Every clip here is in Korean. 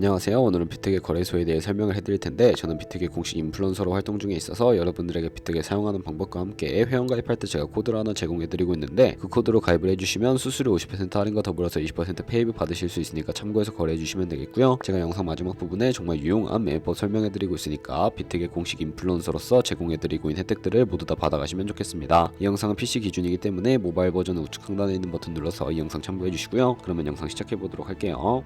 안녕하세요. 오늘은 비트겟 거래소에 대해 설명을 해드릴 텐데 저는 비트겟 공식 인플루언서로 활동 중에 있어서 여러분들에게 비트겟 사용하는 방법과 함께 회원 가입할 때 제가 코드를 하나 제공해드리고 있는데 그 코드로 가입을 해주시면 수수료 50% 할인과 더불어서 20% 페이백 받으실 수 있으니까 참고해서 거래해주시면 되겠고요. 제가 영상 마지막 부분에 정말 유용한 매매법 설명해드리고 있으니까 비트겟 공식 인플루언서로서 제공해드리고 있는 혜택들을 모두 다 받아가시면 좋겠습니다. 이 영상은 PC 기준이기 때문에 모바일 버전은 우측 상단에 있는 버튼 눌러서 이 영상 참고해주시고요. 그러면 영상 시작해보도록 할게요.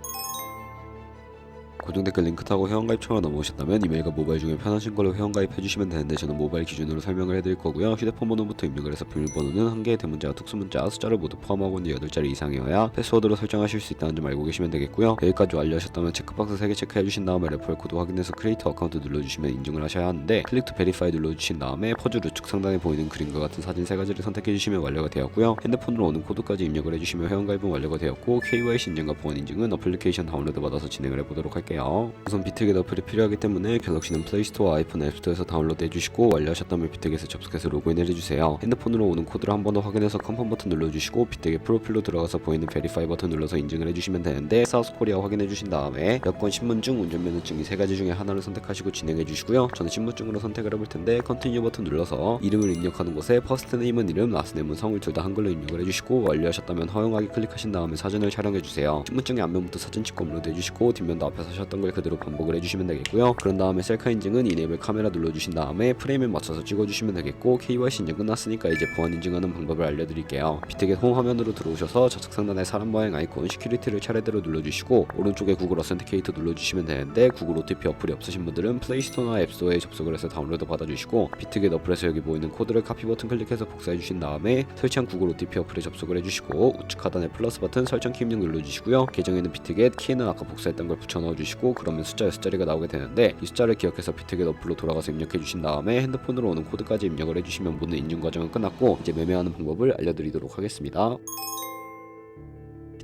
고정 댓글 링크 타고 회원가입 처가 넘어오셨다면 이메일과 모바일 중에 편하신 걸로 회원가입 해주시면 되는데 저는 모바일 기준으로 설명을 해드릴 거고요. 휴대폰 번호부터 입력을 해서 비밀번호는 한 개의 대문자와 특수문자, 숫자를 모두 포함하고 있는 8자리 이상이어야 패스워드로 설정하실 수 있다는 점 알고 계시면 되겠고요. 여기까지 완료하셨다면 체크박스 3개 체크해주신 다음에 레퍼럴 코드 확인해서 크리에이터 어카운트 눌러주시면 인증을 하셔야 하는데 클릭 투 베리파이 눌러주신 다음에 퍼즐 우측 상단에 보이는 그림과 같은 사진 세 가지를 선택해주시면 완료가 되었고요. 핸드폰으로 오는 코드까지 입력을 해주시면 회원가입은 완료가 되었고 KYC 인증과 보안 인증은 어플리케이션 다운로드 받아서 진행을 해보도록 할게요. 우선 비트겟 어플이 필요하기 때문에 갤럭시는 플레이스토어, 아이폰 앱스토어에서 다운로드 해주시고 완료하셨다면 비트겟에 접속해서 로그인을 해주세요. 핸드폰으로 오는 코드를 한 번 더 확인해서 컨펌 버튼 눌러주시고 비트겟 프로필로 들어가서 보이는 베리파이 버튼 눌러서 인증을 해주시면 되는데 사우스 코리아 확인해 주신 다음에 여권, 신분증, 운전면허증 이 세 가지 중에 하나를 선택하시고 진행해 주시고요. 저는 신분증으로 선택을 해볼 텐데 컨티뉴 버튼 눌러서 이름을 입력하는 곳에 퍼스트 네임은 이름, 라스트 네임은 성을 둘 다 한글로 입력을 해주시고 완료하셨다면 허용하기 클릭하신 다음에 사진을 촬영해 주세요. 신분증의 앞면부터 사진 찍고 업로드 해주시고 뒷면도 앞에서 하셨던 걸 그대로 반복을 해주시면 되겠고요. 그런 다음에 셀카 인증은 이네이블 카메라 눌러주신 다음에 프레임에 맞춰서 찍어주시면 되겠고 KYC 인증 끝났으니까 이제 보안 인증하는 방법을 알려드릴게요. 비트겟 홈 화면으로 들어오셔서 좌측 상단에 사람 모양 아이콘 시큐리티를 차례대로 눌러주시고 오른쪽에 구글 어센티케이터 눌러주시면 되는데 구글 OTP 어플이 없으신 분들은 플레이스토어나 앱스토어에 접속을 해서 다운로드 받아주시고 비트겟 어플에서 여기 보이는 코드를 카피 버튼 클릭해서 복사해 주신 다음에 설치한 구글 OTP 어플에 접속을 해주시고 우측 하단에 플러스 버튼 설정 키 입력 눌러주시고요. 계정에는 비트겟 키는 아까 복사했던 걸 붙여 넣어주시고 그러면 숫자 6자리가 나오게 되는데 이 숫자를 기억해서 비트겟 어플로 돌아가서 입력해 주신 다음에 핸드폰으로 오는 코드까지 입력을 해주시면 모든 인증 과정은 끝났고 이제 매매하는 방법을 알려드리도록 하겠습니다.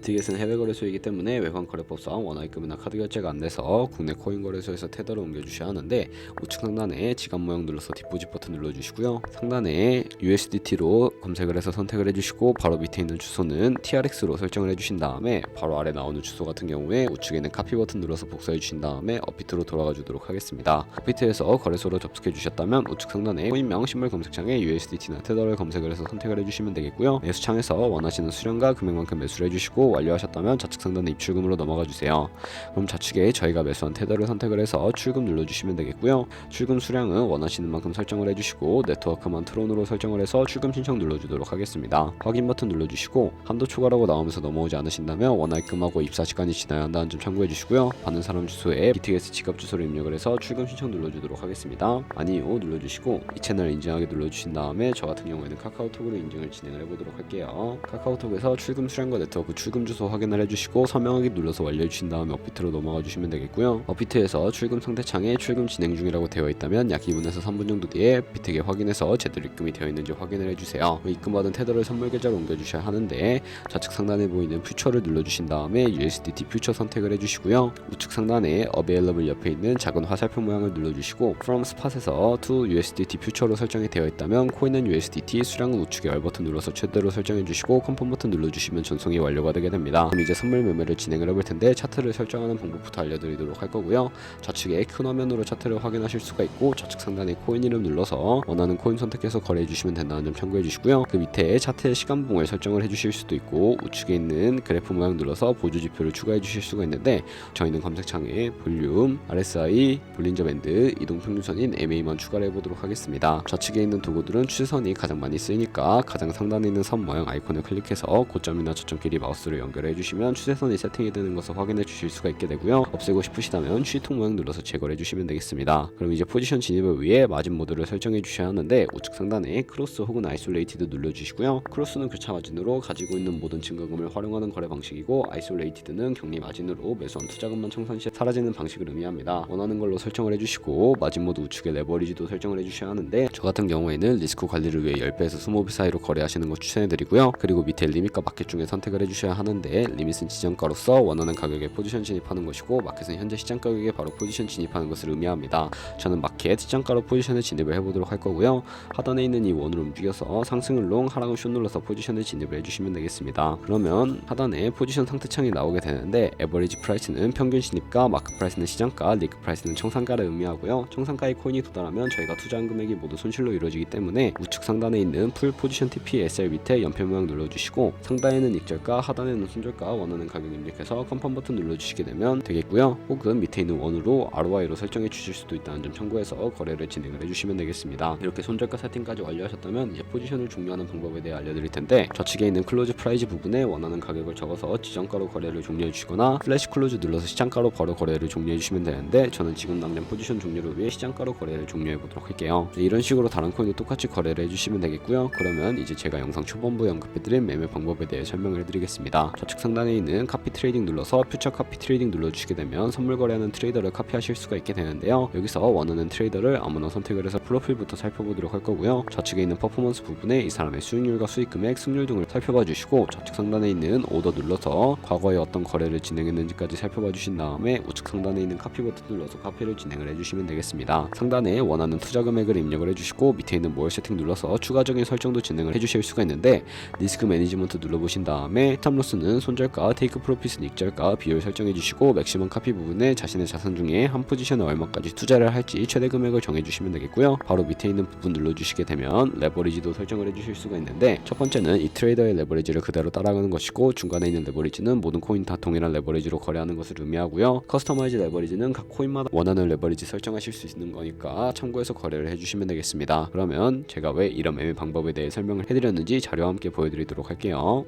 비트겟은 해외 거래소이기 때문에 외환 거래법상 원화입금이나 카드 결제가 안 돼서 국내 코인 거래소에서 테더를 옮겨주셔야 하는데 우측 상단에 지갑 모양 눌러서 디포짓 버튼 눌러주시고요. 상단에 USDT로 검색을 해서 선택을 해주시고 바로 밑에 있는 주소는 TRX로 설정을 해주신 다음에 바로 아래 나오는 주소 같은 경우에 우측에 있는 카피 버튼 눌러서 복사해 주신 다음에 업비트로 돌아가 주도록 하겠습니다. 업비트에서 거래소로 접속해 주셨다면 우측 상단에 코인명 신물 검색창에 USDT나 테더를 검색을 해서 선택을 해주시면 되겠고요. 매수창에서 원하시는 수량과 금액만큼 매수를 해주시고 완료하셨다면 좌측 상단의 입출금으로 넘어가 주세요. 그럼 좌측에 저희가 매수한 테더를 선택을 해서 출금 눌러주시면 되겠고요. 출금 수량은 원하시는 만큼 설정을 해주시고 네트워크만 트론으로 설정을 해서 출금 신청 눌러주도록 하겠습니다. 확인 버튼 눌러주시고 한도 초과라고 나오면서 넘어오지 않으신다면 원화입금하고 입사 시간이 지나야 한다는 점 참고해 주시고요. 받는 사람 주소에 BTS 지갑 주소를 입력을 해서 출금 신청 눌러주도록 하겠습니다. 아니요 눌러주시고 이 채널 인증하게 눌러주신 다음에 저 같은 경우에는 카카오톡으로 인증을 진행을 해보도록 할게요. 카카오톡에서 출금 수량과 네트워크 출금 주소 확인을 해주시고 서명하기 눌러서 완료해 주신 다음에 업비트로 넘어가 주시면 되겠고요. 업비트에서 출금 상대창에 출금 진행 중이라고 되어 있다면 약 2분에서 3분 정도 뒤에 비트게 확인해서 제대로 입금이 되어 있는지 확인을 해주세요. 입금받은 테더를 선물 계좌로 옮겨주셔야 하는데 좌측 상단에 보이는 퓨처를 눌러주신 다음에 USDT 퓨처 선택을 해주시고요. 우측 상단에 Available 옆에 있는 작은 화살표 모양을 눌러주시고 From Spot에서 To USDT 퓨처로 설정이 되어 있다면 코인은 USDT, 수량은 우측에 R 버튼 눌러서 최대로 설정해주시고 컨펌 버튼 눌러주시면 전송이 완료가 되게 됩니다. 그럼 이제 선물 매매를 진행을 해볼 텐데 차트를 설정하는 방법부터 알려드리도록 할 거고요. 좌측에 큰 화면으로 차트를 확인하실 수가 있고 좌측 상단에 코인 이름 눌러서 원하는 코인 선택해서 거래해 주시면 된다는 점 참고해 주시고요. 그 밑에 차트의 시간봉을 설정을 해 주실 수도 있고 우측에 있는 그래프 모양 눌러서 보조 지표를 추가해 주실 수가 있는데 저희는 검색창에 볼륨, RSI, 볼린저 밴드, 이동 평균선인 MA만 추가를 해보도록 하겠습니다. 좌측에 있는 도구들은 추세선이 가장 많이 쓰이니까 가장 상단에 있는 선 모양 아이콘을 클릭해서 고점이나 저점끼리 마우스를 연결해 주시면 추세선이 세팅이 되는 것을 확인해 주실 수가 있게 되고요. 없애고 싶으시다면 취통 모양 눌러서 제거를 해주시면 되겠습니다. 그럼 이제 포지션 진입을 위해 마진 모드를 설정해 주셔야 하는데 우측 상단에 크로스 혹은 아이솔레이티드 눌러주시고요. 크로스는 교차 마진으로 가지고 있는 모든 증거금을 활용하는 거래 방식이고 아이솔레이티드는 격리 마진으로 매수한 투자금만 청산 시 사라지는 방식을 의미합니다. 원하는 걸로 설정을 해주시고 마진 모드 우측에 레버리지도 설정을 해주셔야 하는데 저 같은 경우에는 리스크 관리를 위해 10배에서 20배 사이로 거래하시는 거 추천해드리고요. 그리고 밑에 리밋과 마켓 중에 선택을 해주셔야 하는 하는데 리밋은 지정가로서 원하는 가격에 포지션 진입하는 것이고 마켓은 현재 시장 가격에 바로 포지션 진입하는 것을 의미합니다. 저는 마켓 시장가로 포지션을 진입을 해보도록 할 거고요. 하단에 있는 이 원으로 움직여서 상승을 롱, 하락을 숏 눌러서 포지션을 진입을 해주시면 되겠습니다. 그러면 하단에 포지션 상태 창이 나오게 되는데 에버리지 프라이스는 평균 진입가, 마크 프라이스는 시장가, 리그 프라이스는 청산가를 의미하고요. 청산가의 코인이 도달하면 저희가 투자한 금액이 모두 손실로 이루어지기 때문에 우측 상단에 있는 풀 포지션 TP SL 밑에 연표 모양 눌러주시고 상단에는 익절가, 하단에는 손절가 원하는 가격 입력해서 컨펌 버튼 눌러주시게 되면 되겠고요. 혹은 밑에 있는 원으로 ROI로 설정해 주실 수도 있다는 점 참고해서 거래를 진행을 해주시면 되겠습니다. 이렇게 손절가 세팅까지 완료하셨다면 이제 포지션을 종료하는 방법에 대해 알려드릴 텐데 좌측에 있는 클로즈 프라이즈 부분에 원하는 가격을 적어서 지정가로 거래를 종료해 주시거나 플래시 클로즈 눌러서 시장가로 바로 거래를 종료해 주시면 되는데 저는 지금 당장 포지션 종료를 위해 시장가로 거래를 종료해 보도록 할게요. 네, 이런 식으로 다른 코인도 똑같이 거래를 해주시면 되겠고요. 그러면 이제 제가 영상 초반부에 언급해드린 매매 방법에 대해 설명을 해드리겠습니다. 좌측 상단에 있는 카피 트레이딩 눌러서 퓨처 카피 트레이딩 눌러주시게 되면 선물 거래하는 트레이더를 카피하실 수가 있게 되는데요. 여기서 원하는 트레이더를 아무나 선택을 해서 프로필부터 살펴보도록 할 거고요. 좌측에 있는 퍼포먼스 부분에 이 사람의 수익률과 수익 금액, 승률 등을 살펴봐 주시고 좌측 상단에 있는 오더 눌러서 과거에 어떤 거래를 진행했는지까지 살펴봐 주신 다음에 우측 상단에 있는 카피 버튼 눌러서 카피를 진행을 해주시면 되겠습니다. 상단에 원하는 투자 금액을 입력을 해주시고 밑에 있는 모어 세팅 눌러서 추가적인 설정도 진행을 해주실 수가 있는데 리스크 매니지먼트 눌러보신 다음에 스탑로스 는 손절가, 테이크 프로핏은 익절가, 비율 설정해 주시고 맥시멈 카피 부분에 자신의 자산 중에 한 포지션에 얼마까지 투자를 할지 최대 금액을 정해 주시면 되겠고요. 바로 밑에 있는 부분 눌러 주시게 되면 레버리지도 설정을 해 주실 수가 있는데 첫 번째는 이 트레이더의 레버리지를 그대로 따라가는 것이고 중간에 있는 레버리지는 모든 코인 다 동일한 레버리지로 거래하는 것을 의미하고요. 커스터마이즈 레버리지는 각 코인마다 원하는 레버리지 설정하실 수 있는 거니까 참고해서 거래를 해 주시면 되겠습니다. 그러면 제가 왜 이런 매매 방법에 대해 설명을 해드렸는지 자료와 함께 보여드리도록 할게요.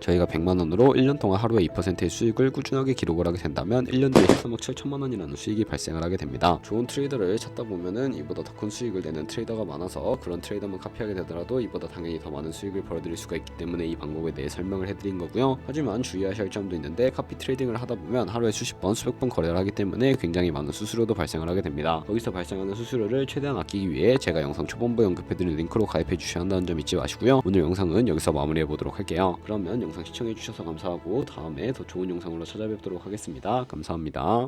저희가 100만 원으로 1년 동안 하루에 2%의 수익을 꾸준하게 기록을 하게 된다면 1년 뒤에 13억 7천만 원이라는 수익이 발생을 하게 됩니다. 좋은 트레이더를 찾다 보면은 이보다 더 큰 수익을 내는 트레이더가 많아서 그런 트레이더만 카피하게 되더라도 이보다 당연히 더 많은 수익을 벌어들일 수가 있기 때문에 이 방법에 대해 설명을 해드린 거고요. 하지만 주의하셔야 할 점도 있는데 카피 트레이딩을 하다 보면 하루에 수십 번, 수백 번 거래를 하기 때문에 굉장히 많은 수수료도 발생을 하게 됩니다. 여기서 발생하는 수수료를 최대한 아끼기 위해 제가 영상 초반부에 언급해드린 링크로 가입해 주셔야 한다는 점 잊지 마시고요. 오늘 영상은 여기서 마무리해 보도록 할게요. 그러면 영상 시청해 주셔서 감사하고 다음에 더 좋은 영상으로 찾아뵙도록 하겠습니다. 감사합니다.